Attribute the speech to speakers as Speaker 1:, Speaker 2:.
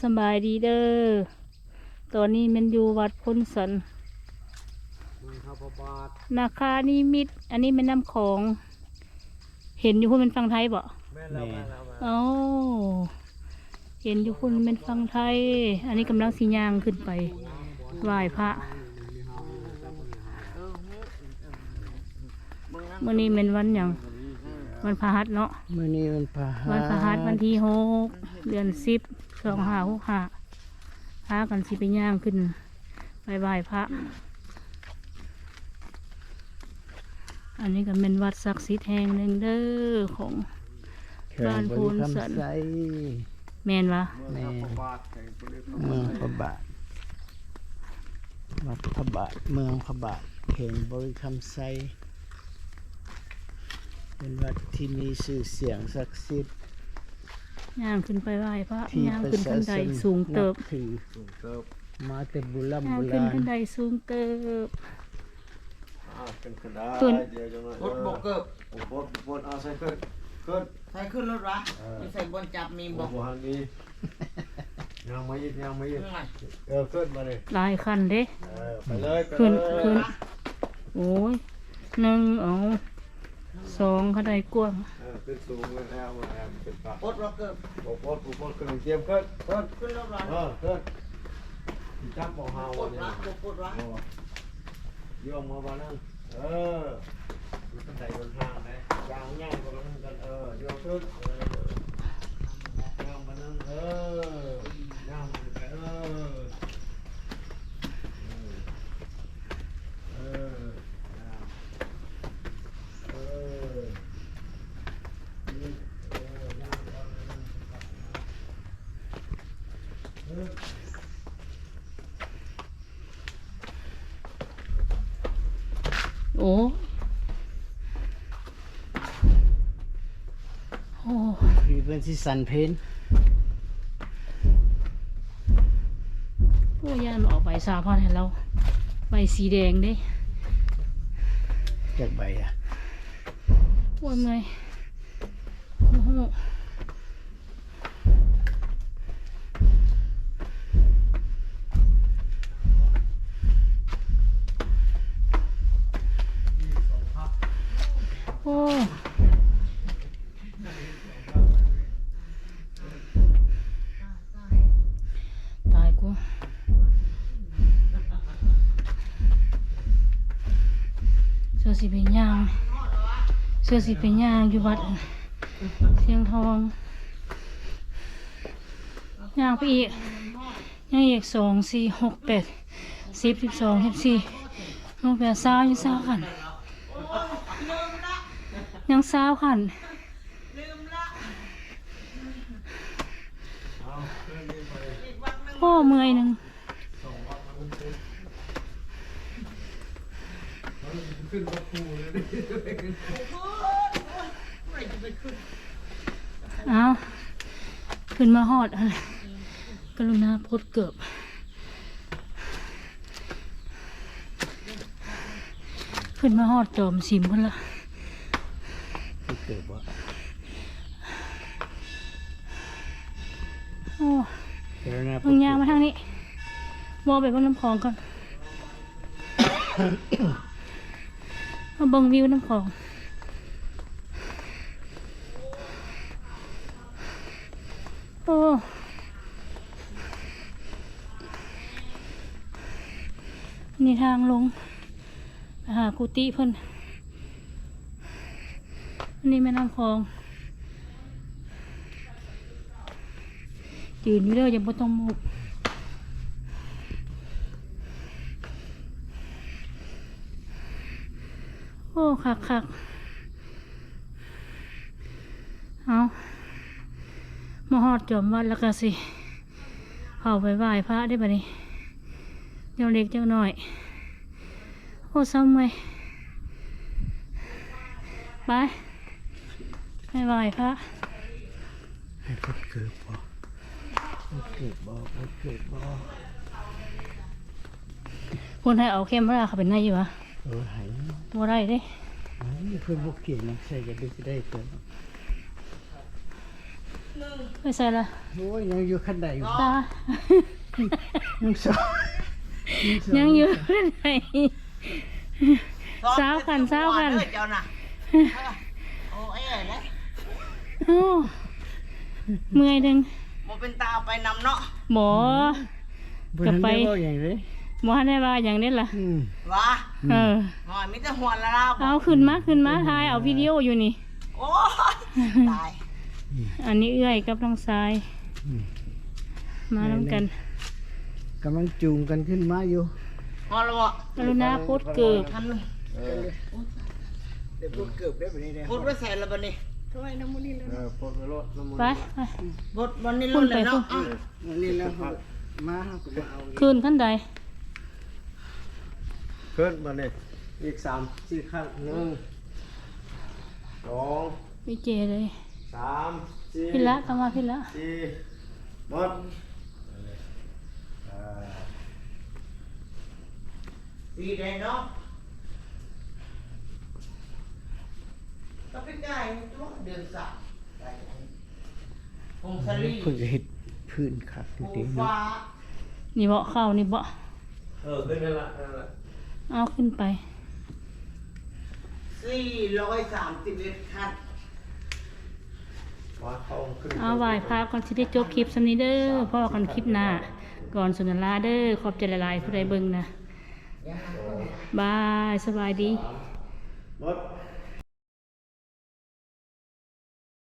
Speaker 1: สำบายดีเด้อ ตอนนี้มันอยู่วัดพ้นสัน
Speaker 2: มึงข้าวปาด
Speaker 1: นาคานิมิต อันนี้เป็นน้ำของ เห็นอยู่คุณเป็นฟังไทยบ่
Speaker 2: แม่นแล้วแม่นแล้วแม่น
Speaker 1: เอ้าเห็นอยู่คุณเป็นฟังไทย อันนี้กำลังสียางขึ้นไป ไหว้พระมื่อนี้เป็นวันหยัง วันพฤหัสเนาะ
Speaker 3: มื่อนี้มันพาหา
Speaker 1: วันพฤหัสวันที่หกเดือนสิบสองห้าหกห้าพากันสิไปย่างขึ้นไปไหว้พระ อันนี้ก็เป็นวัดศักดิ์สิทธิ์แห่งหนึ่งเด้อของ
Speaker 3: แข่งบริคำใส
Speaker 1: แมนวะ
Speaker 3: แม่
Speaker 2: ข้าวปาดแข่งตัวเล็ก
Speaker 3: เมืองพระบาทวัดพระบาทเมืองพระบาทแข่งบริคำใส เป็นวัดที่มีชื่อเสียงศักดิ์สิทธิ์
Speaker 1: ย่างขึ้นไปไหว้พระ
Speaker 3: ที่
Speaker 1: ย่าง
Speaker 3: ประ
Speaker 1: ขึ้น
Speaker 3: ชา
Speaker 1: ขึ้น
Speaker 3: ช
Speaker 1: ใด
Speaker 3: น
Speaker 1: สูงเติบ
Speaker 3: นัถือ
Speaker 2: สูงเติบ
Speaker 3: มาแต่โบุรัม
Speaker 1: ย่าง
Speaker 3: โบ
Speaker 1: ขึ้น
Speaker 3: ราณ
Speaker 1: ขึ้นใดสูงเติบ
Speaker 2: อ่าขึ้นขึ้นได้
Speaker 1: ขึ้น
Speaker 2: เดี๋ยวจังเลย
Speaker 4: รถบกเกิบ
Speaker 2: โอ้บดบดเอาใส่ขึ้นขึ้น
Speaker 4: ใส่ขึ้นรถวะ
Speaker 2: เออ
Speaker 4: มีใส่บนจับมี
Speaker 2: บบอ
Speaker 4: อกก
Speaker 2: ว่าหันนี้ยังไม่ยิดยังไม่ยิด
Speaker 4: เรื่องอะไร
Speaker 2: เออขึ้นมาเลย
Speaker 1: หลายคันเด้
Speaker 2: เออไปเลยไป
Speaker 1: ขึ้น
Speaker 2: เลย
Speaker 1: ขึ้น โอ้ยหนึ่งเอา สองเขาได้กว้าง
Speaker 2: เออขึ้นสูงเลยแล้วมาแล้วเป็นปาก
Speaker 4: รถบกเกิบ
Speaker 2: โอ้บดบดขึ้นเตรียมขึ้นขึ้น
Speaker 4: ขึ้นรถวะ
Speaker 2: เออขึ้นจับบอกเฮา
Speaker 4: ปวด
Speaker 2: เนี่
Speaker 4: วะ
Speaker 2: ย
Speaker 4: ปวดวะ
Speaker 2: โยมมาบ้านนั่นเออมันใส่บนทางไหมยางง่ายกว่านั้นกันเออโยมขึ้นเออยางมานั่งเออย่างมันไปเออเออเออนี่เออย่างก่อนเออ
Speaker 1: โอ้โอ้
Speaker 3: คือเป็นที่สันเพน
Speaker 1: โอ้ย่านออกใบสาพอนให้เราใบสีแดงเด้
Speaker 3: จากใบอะ
Speaker 1: โอ้ยเมื่อยโอ้โห สื้อสีเป็นยางเสื้อสีเป็นยางอยู่วัดเสียงทองยางไปอีกยางอีกสองสี่หกแปดสิบสิบสองสิบสี่ลงแปดสายังสาวขันยังสาวขันพ่อเมื่อยหนึ่ง เอาขึ้นมาหอดอะไรกรุณาพดเกือบขึ้นมาหอดจอมสิมพุ่นละ
Speaker 3: ที่เกิดว่า
Speaker 1: โอ้
Speaker 3: เจรณา
Speaker 1: มึงยางมาทางนี้มองไปเบนน้ำคลองก่อน มาเบิ่งวิวน้ำคลองโอ้นี่ทางลงไปหากุฏิเพิ่นอันนี้แม่น้ำคลองยืนอยู่เด้อยังบ่ต้องมุก โอ้คักคักเอามาหอดจอมวัดแล้วก็สิเข้าไปไหว้พระได้ปะนี่เจ้าเล็กเจ้าน้อย โอ้ซ้ำไหมไปไปไหว้พระ
Speaker 3: ให้พดเกิดบ่พดเกิดบ่พดเกิดบ่
Speaker 1: คุณให้เอาเข้มพระเข้าไปในอยู่วะ
Speaker 3: เออหาย
Speaker 1: บ่ได้เด้
Speaker 3: เพื่อนพวกเก่งนะใส่จะดูจะได้ตัว
Speaker 1: ไปใส่ละ
Speaker 3: โอ้ยยังอยู่ขั้นใดอยู่
Speaker 1: ตา
Speaker 3: ยังสอง
Speaker 1: ยังอยู่ไหนสาวกันสาวกัน
Speaker 4: เด้อเจ้าน่ะโอ้เอ้ยนะ
Speaker 1: โอ้เมื่อยดึง
Speaker 4: บ่เป็นตาเอาไปนำเนาะ
Speaker 1: หมอ
Speaker 3: บนนั้น
Speaker 1: กลับไป
Speaker 3: ได้บ่อย่างไร
Speaker 1: หมอได้ว่าอย่างนี้ล่ะ
Speaker 3: อืม
Speaker 4: วะ
Speaker 1: เออ
Speaker 4: หน่อยมีแต่หัวละลาบ
Speaker 1: เอาขึ้นมาขึ้นมาถ่ายเอาวิดีโออยู่นี่
Speaker 4: โอ้ยตาย
Speaker 1: อันนี้เอื้อยกับน้องทราย มาน้ำกัน
Speaker 3: กำลังจูงกันขึ้นมาอยู่
Speaker 4: หัวละบ่
Speaker 1: กรุณาพูดเกิบ
Speaker 4: ทันเลย
Speaker 2: เออ
Speaker 3: เดี๋ยวพูดเกือบได้ไปนี่เด้
Speaker 4: พูดไว้ใส่ละบัดนี้
Speaker 2: เออปลดไปรถน้ำมัน
Speaker 1: ไปไป
Speaker 4: บดบัดนี้รุ่นเลยเนาะ
Speaker 1: พูดไป
Speaker 3: นี่แล้วเขามาเขาก็มาเอา
Speaker 1: คืนขั้นใด
Speaker 2: ขึ้นมาเนี่ยอีกสามสี่ขั้นหนึ่งสอง
Speaker 1: วิเจเลย
Speaker 2: สามสี่
Speaker 1: พี่ละเข้ามาพี่ละ
Speaker 2: สี่หมดเออ
Speaker 4: ดีได้เนาะก็ไปไกลตัวเดือนสามไปพงศลี
Speaker 3: เพิ่งจะเห็ดพื้นขัด
Speaker 4: ภู
Speaker 3: ดีๆเนาะ
Speaker 4: ฟ้า
Speaker 1: นี่เบาเข้านี่เบา
Speaker 2: เออขึ้นนั่นละนั่นละ
Speaker 1: เอาขึ้นไป
Speaker 4: สี่ร้อยสามสิบเอ็ดคัน
Speaker 2: มาเข้าขึ้น
Speaker 1: เอาไหวพระก่อนสิได้จบคลิปสำนี้เด้อพ่อกันคลิปหน้า ก่อนสุนทราเด้อขอบใจหลายๆผู้ใดเบิ่งนะบายสบายดี
Speaker 2: หมด